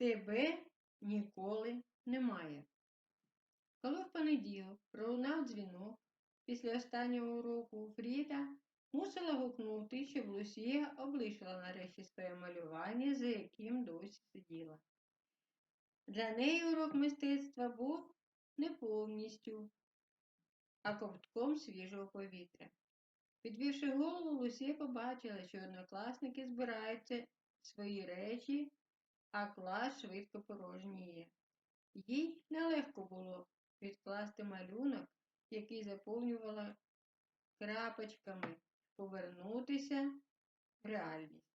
тебе ніколи немає. Коли в понеділок пролунав дзвінок після останнього уроку, Фріда мусила гукнути, щоб Лусія облишила нарешті своє малювання, за яким досі сиділа. Для неї урок мистецтва був не повністю, а ковтком свіжого повітря. Підвівши голову, Лусія побачила, що однокласники збираються свої речі, а клас швидко порожніє. Їй нелегко було відкласти малюнок, який заповнювала крапочками, повернутися в реальність.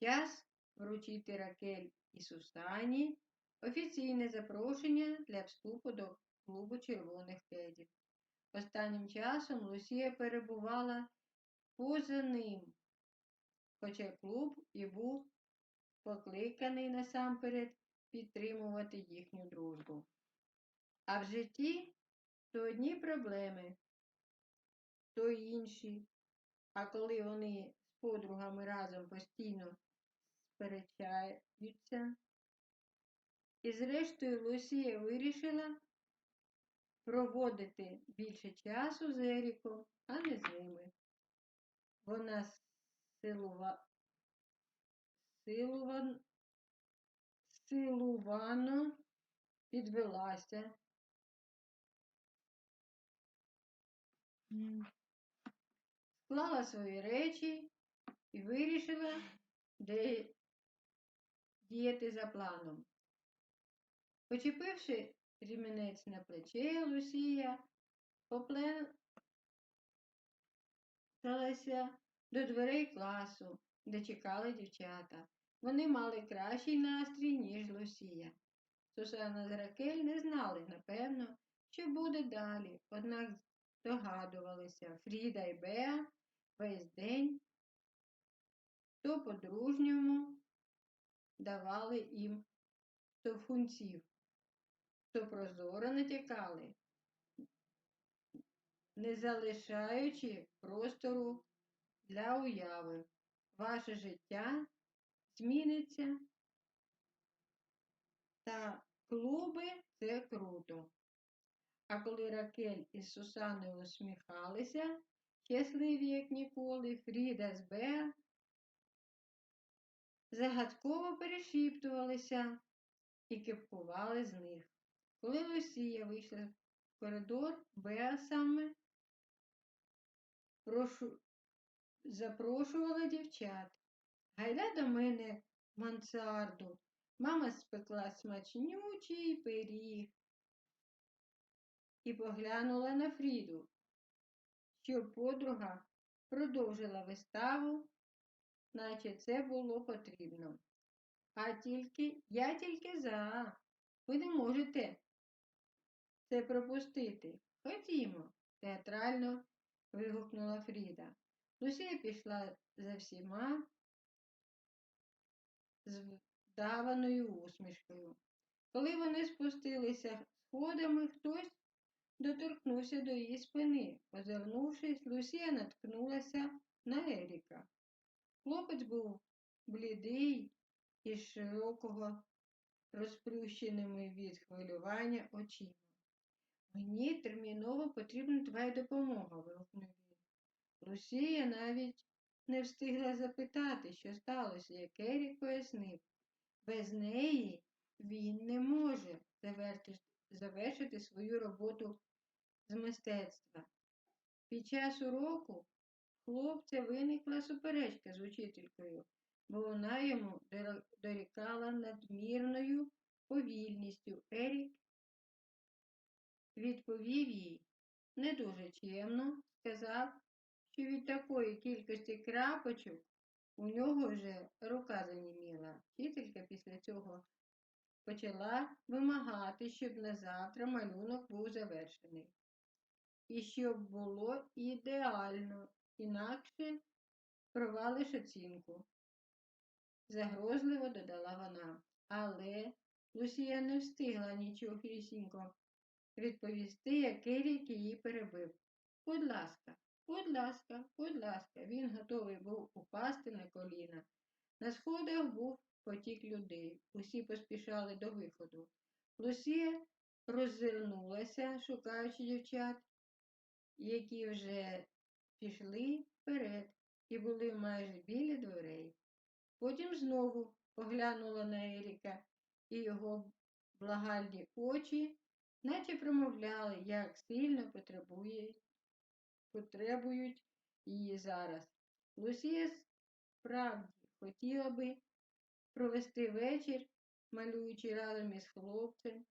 Час вручити Ракель і Сусані офіційне запрошення для вступу до клубу червоних кедів. Останнім часом Лусія перебувала поза ним, хоча клуб і був покликаний насамперед підтримувати їхню дружбу. А в житті то одні проблеми, то інші. А коли вони з подругами разом постійно сперечаються, і зрештою Лусія вирішила проводити більше часу з Еріком, а не з ними. Вона. Силуван... силувано підвелася. Склала свої речі і вирішила де... діяти за планом. Почепивши рімінець на плече, Лусія попленталася до дверей класу, де чекали дівчата. Вони мали кращий настрій, ніж Лусія. Сусана з Ракель не знали, напевно, що буде далі, однак догадувалися Фріда і Беа весь день то по-дружньому давали їм штовхунців, то прозоро натякали, не залишаючи простору для уяви. Ваше життя зміниться, та клуби це круто. А коли Ракель із Сусаною усміхалися, щасливі, як ніколи, Фріда з Беа загадково перешіптувалися і кипкували з них. Коли Лусія вийшла в коридор, Беа саме прошу... запрошувала дівчат. Гайда до мене мансарду. Мама спекла смачнючий пиріг і поглянула на Фріду, щоб подруга продовжила виставу, наче це було потрібно. А тільки я тільки за. Ви не можете це пропустити. Ходімо, театрально вигукнула Фріда. Лусія пішла за всіма з вдаваною усмішкою. Коли вони спустилися сходами, хтось доторкнувся до її спини. Озирнувшись, Лусія наткнулася на Еріка. Хлопець був блідий і широкого, розплющеними від хвилювання очима. Мені терміново потрібна твоя допомога, вигукнув він. Лусія навіть не встигла запитати, що сталося, як Ерік пояснив. Без неї він не може завершити свою роботу з мистецтва. Під час уроку хлопця виникла суперечка з учителькою, бо вона йому дорікала надмірною повільністю. Ерік відповів їй не дуже чемно, сказав, що від такої кількості крапочок у нього вже рука заніміла. Вчителька після цього почала вимагати, щоб на завтра малюнок був завершений. І щоб було ідеально, інакше провалиш оцінку. Загрозливо додала вона. Але Лусія не встигла нічого хрісінько відповісти, як Ерік її перебив. Будь ласка, будь ласка, будь ласка, він готовий був упасти на коліна. На сходах був потік людей. Усі поспішали до виходу. Лусія роззирнулася, шукаючи дівчат, які вже пішли вперед і були майже біля дверей. Потім знову поглянула на Еріка, і його благальні очі, наче промовляли, як сильно потребує, потребують її зараз. Лусія справді хотіла би провести вечір, малюючи разом із хлопцем,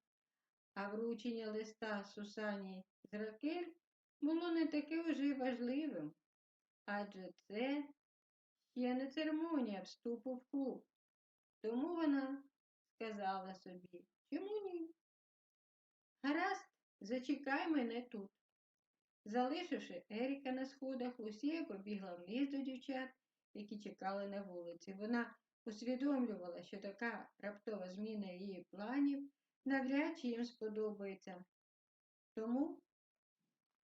а вручення листа Сусані з Ракель було не таке вже важливим, адже це ще не церемонія вступу в клуб. Тому вона сказала собі, чому ні? Гаразд, зачекай мене тут. Залишивши Еріка на сходах, Лусія побігла вниз до дівчат, які чекали на вулиці. Вона усвідомлювала, що така раптова зміна її планів навряд чи їм сподобається. Тому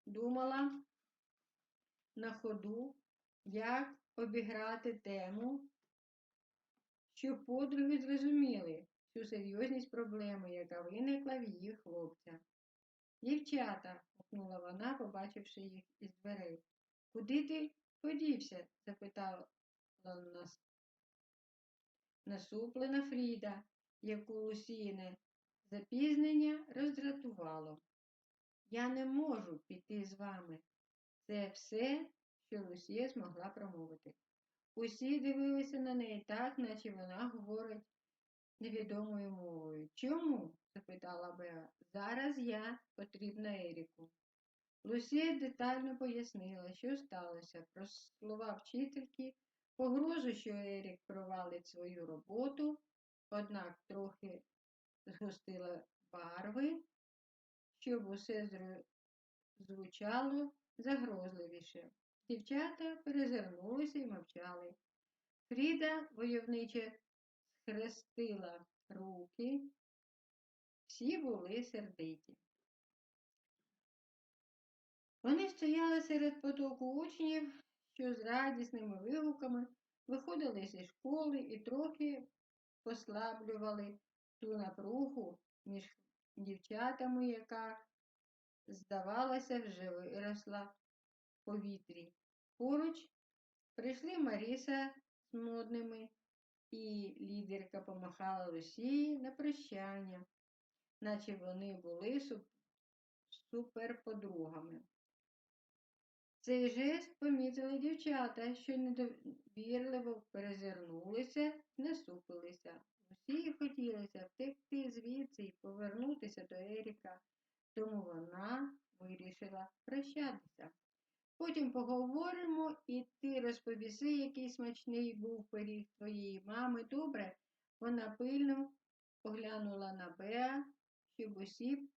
думала на ходу, як обіграти тему, щоб подруги зрозуміли всю серйозність проблеми, яка виникла в її хлопця. Дівчата, гукнула вона, побачивши їх із дверей. Куди ти подівся? запитала нас насуплена Фріда, яку Лусіне запізнення роздратувало. Я не можу піти з вами. Це все, що Лусія змогла промовити. Усі дивилися на неї так, наче вона говорить невідомою мовою. Чому? запитала Беа. Зараз я потрібна Еріку. Лусія детально пояснила, що сталося, про слова вчительки, погрозу, що Ерік провалить свою роботу, однак трохи згустила барви, щоб усе звучало загрозливіше. Дівчата перезирнулися і мовчали. Фріда войовниче схрестила руки, всі були сердиті. Вони стояли серед потоку учнів, що з радісними вигуками виходили зі школи і трохи послаблювали ту напругу між дівчатами, яка, здавалося, вже виросла в повітрі. Поруч прийшли Маріса з модними, і лідерка помахала Росії на прощання, наче вони були суперподругами. Цей жест помітили дівчата, що недовірливо перезирнулися, насупилися. Усі хотілося втекти звідси і повернутися до Еріка, тому вона вирішила прощатися. Потім поговоримо, і ти розповіси, який смачний був пиріг твоєї мами. Добре, вона пильно поглянула на Беа, щоб усі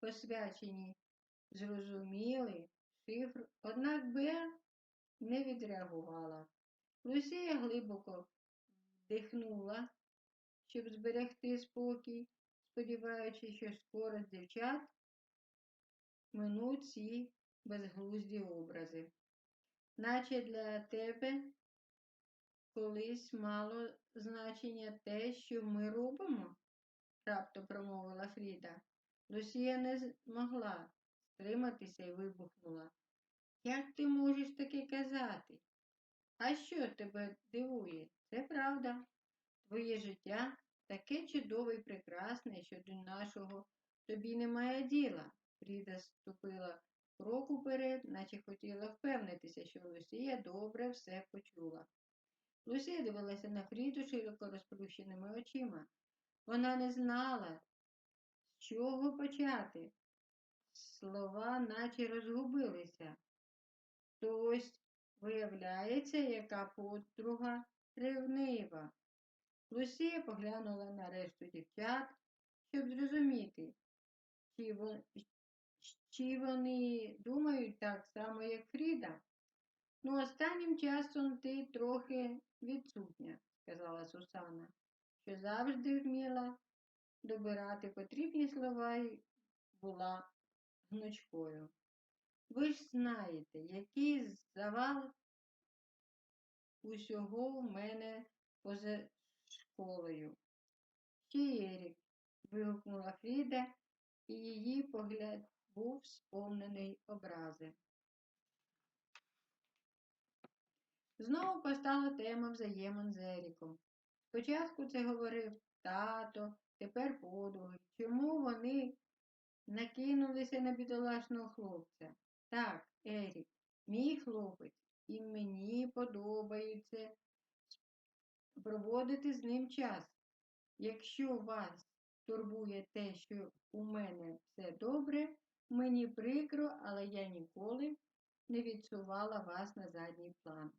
посвячені зрозуміли шифр, однак Беа не відреагувала. Лусія глибоко вдихнула, щоб зберегти спокій, сподіваючись, що скоро дівчат минуть ці безглузді образи. Наче для тебе колись мало значення те, що ми робимо, раптом промовила Фріда. Лусія не змогла стриматися і вибухнула. Як ти можеш таке казати? А що тебе дивує? Це правда. Твоє життя таке чудове і прекрасне, що до нашого тобі немає діла. Фріда ступила крок уперед, наче хотіла впевнитися, що Лусія добре все почула. Лусія дивилася на Фріду широко розплющеними очима. Вона не знала, з чого почати. Слова наче розгубилися. То ось виявляється, яка подруга ревнива. Лусія поглянула на решту дівчат, щоб зрозуміти, чи, вони думають так само, як Фріда. Ну, останнім часом ти трохи відсутня, сказала Сусана, що завжди вміла добирати потрібні слова і була гнучкою. Ви ж знаєте, який завал усього в мене поза школою. Ще Єрік, вигукнула Фріда, і її погляд був сповнений образи. Знову постала тема взаємин з Еріком. Спочатку це говорив тато, тепер подруги. Чому вони накинулися на бідолашного хлопця? Так, Ерік, мій хлопець, і мені подобається проводити з ним час. Якщо вас турбує те, що у мене все добре, мені прикро, але я ніколи не відсувала вас на задній план.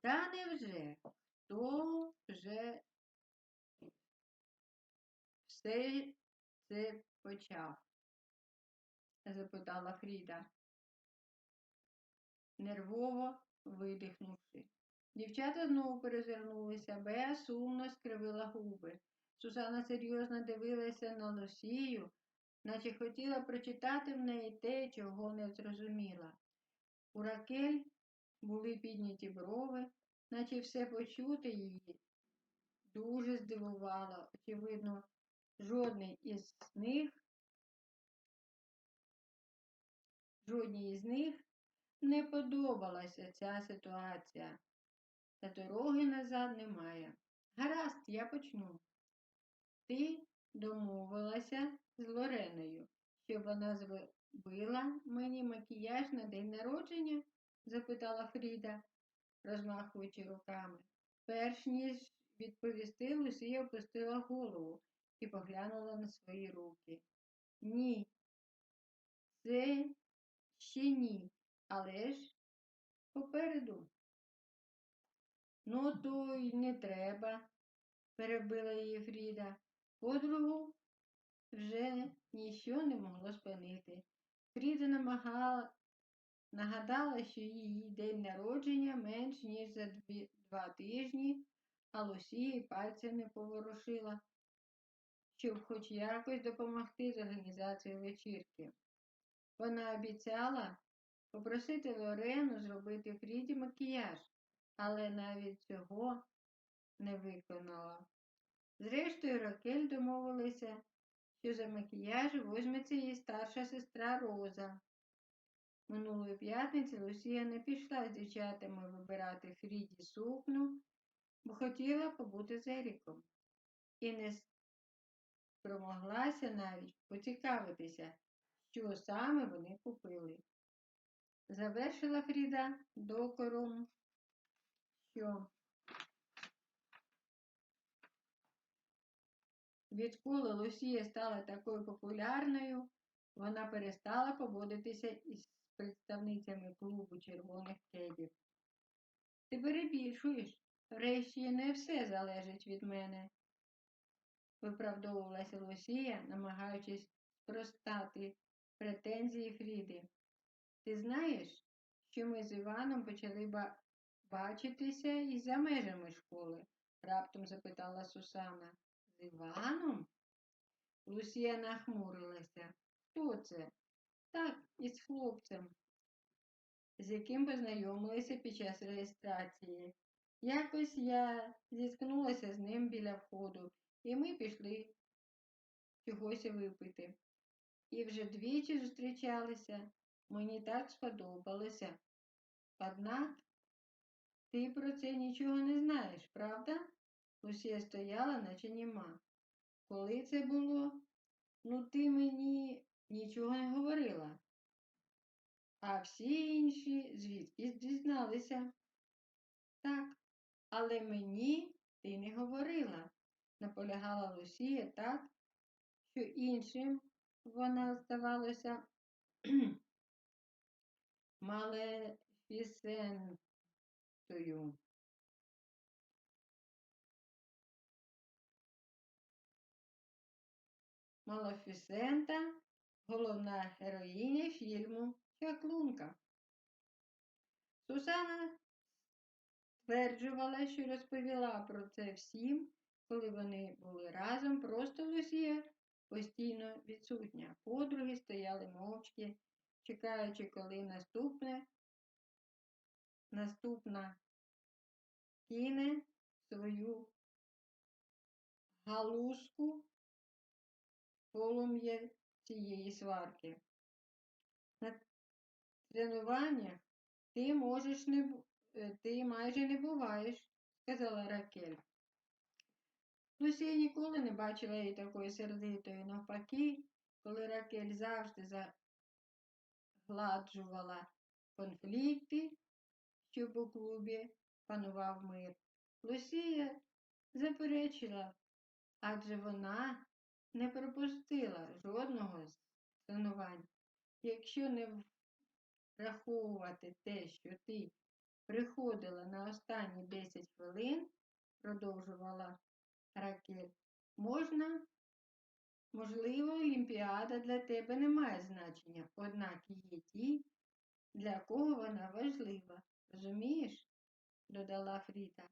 Та невже? Хто вже все це почав? запитала Фріда, нервово видихнувши. Дівчата знову перезирнулися, Беа сумно скривила губи. Сусана серйозно дивилася на Лосію, наче хотіла прочитати в неї те, чого не зрозуміла. У Ракель були підняті брови, наче все почути її дуже здивувало. Очевидно, жодний із них, жодній із них не подобалася ця ситуація. Та дороги назад немає. Гаразд, я почну. Ти домовилася з Лореною, щоб вона зробила мені макіяж на день народження? запитала Фріда, розмахуючи руками. Перш ніж відповісти, Лусія опустила голову і поглянула на свої руки. Ні, це ще ні, але ж попереду. Ну, то й не треба, перебила її Фріда. Подругу вже ніщо не могло спинити. Фріда намагала, нагадала, що її день народження менш ніж за дві, два тижні, а Лусії пальця не поворушила, щоб хоч якось допомогти з організацією вечірки. Вона обіцяла попросити Лорену зробити Фріді макіяж, але навіть цього не виконала. Зрештою, Ракель домовилися, що за макіяж возьметься її старша сестра Роза. Минулої п'ятниці Лусія не пішла з дівчатами вибирати Фріді сукню, бо хотіла побути з Еріком. І не спромоглася навіть поцікавитися, що саме вони купили. Завершила Фріда докором, що відколи Лусія стала такою популярною, вона перестала поводитися із представницями клубу червоних кедів. Ти перебільшуєш, врешті не все залежить від мене, виправдовувалася Лусія, намагаючись спростати претензії Фріди. Ти знаєш, що ми з Іваном почали ба бачитися і за межами школи? раптом запитала Сусана. Іваном? Лусія нахмурилася. Хто це? Так, із хлопцем, з яким познайомилися під час реєстрації. Якось я зіткнулася з ним біля входу, і ми пішли чогось випити. І вже двічі зустрічалися. Мені так сподобалося. Однак ти про це нічого не знаєш, правда? Лусія стояла, наче німа. Коли це було? Ну, ти мені нічого не говорила. А всі інші звідки дізналися? Так, але мені ти не говорила, наполягала Лусія так, що іншим вона здавалося малефісентою. Малефісента головна героїня фільму Чаклунка. Сусана стверджувала, що розповіла про це всім, коли вони були разом, просто Лусія постійно відсутня. Подруги стояли мовчки, чекаючи, коли наступне, наступна кине свою галузку полум'я цієї сварки. На тренуваннях ти можеш не е, ти майже не буваєш, сказала Ракель. Лусія ніколи не бачила її такою сердитою. Навпаки, коли Ракель завжди загладжувала конфлікти, щоб у клубі панував мир. Лусія заперечила, адже вона не пропустила жодного з тренувань. Якщо не враховувати те, що ти приходила на останні 10 хвилин, продовжувала Ракель, можна, можливо, Олімпіада для тебе не має значення, однак є ті, для кого вона важлива. Розумієш? додала Фріда.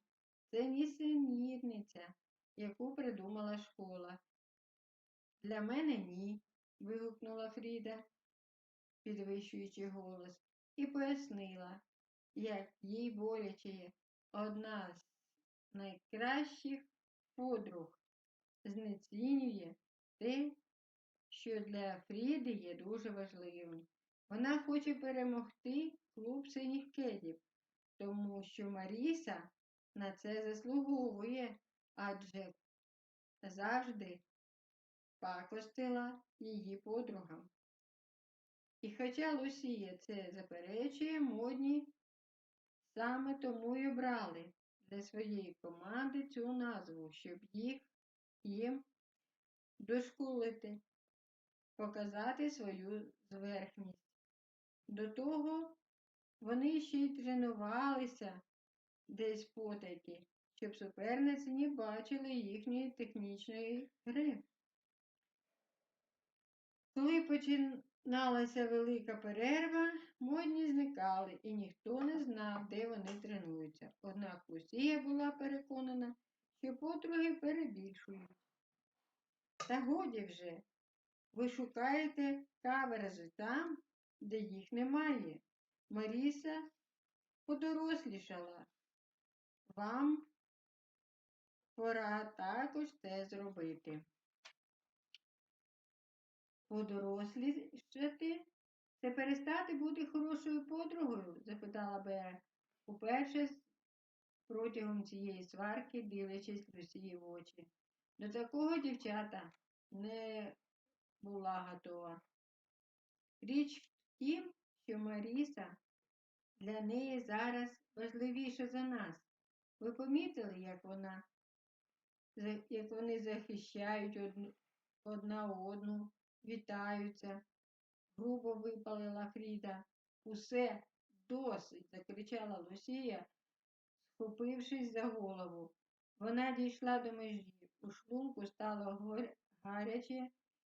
Це нісенітниця, яку придумала школа. Для мене ні, вигукнула Фріда, підвищуючи голос, і пояснила, як їй боляче одна з найкращих подруг знецінює те, що для Фріди є дуже важливим. Вона хоче перемогти клуб синіх кедів, тому що Маріса на це заслуговує, адже завжди пакостила її подругам. І хоча Лусія це заперечує, модні саме тому й обрали для своєї команди цю назву, щоб їх їм дошкулити, показати свою зверхність. До того вони ще й тренувалися десь потайки, щоб суперниці не бачили їхньої технічної гри. Коли починалася велика перерва, модні зникали, і ніхто не знав, де вони тренуються. Однак Лусія була переконана, що подруги перебільшують. Та годі вже, ви шукаєте каверзи там, де їх немає. Маріса подорослішала. Вам пора також це зробити. Подорослішати? Це перестати бути хорошою подругою? запитала Беа, уперше протягом цієї сварки, дивлячись Люсії в очі. До такого дівчата не була готова. Річ в тім, що Маріса для неї зараз важливіша за нас. Ви помітили, як вона, як вони захищають одну, одна одну, вітаються, грубо випалила Фріда. Усе досить, закричала Лусія, схопившись за голову. Вона дійшла до межі. У шлунку стало гаряче,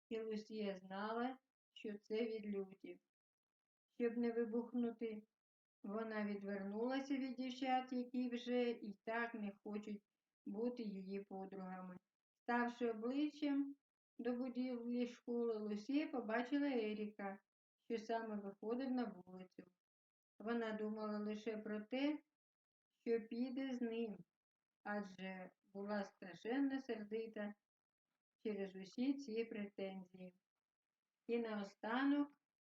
і Лусія знала, що це від люті. Щоб не вибухнути, вона відвернулася від дівчат, які вже і так не хочуть бути її подругами. Ставши обличчям до будівлі школи, Лусія побачила Еріка, що саме виходив на вулицю. Вона думала лише про те, що піде з ним, адже була страшенно сердита через усі ці претензії. І наостанок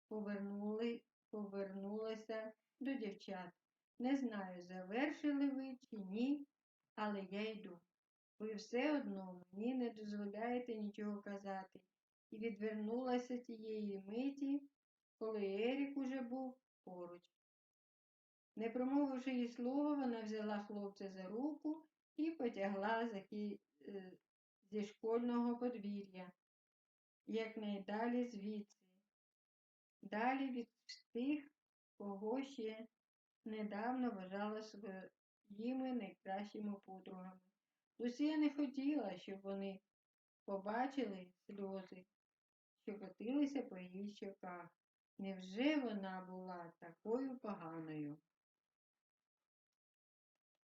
повернули, повернулася до дівчат. Не знаю, завершили ви чи ні, але я йду. Ви все одно мені не дозволяєте нічого казати. І відвернулася тієї миті, коли Ерік уже був поруч. Не промовивши їй слова, вона взяла хлопця за руку і потягла за кі... е, зі школьного подвір'я, якнайдалі звідси, далі від тих, кого ще недавно вважала своїми найкращими подругами. Лусія не хотіла, щоб вони побачили сльози, що котилися по її щоках. Невже вона була такою поганою?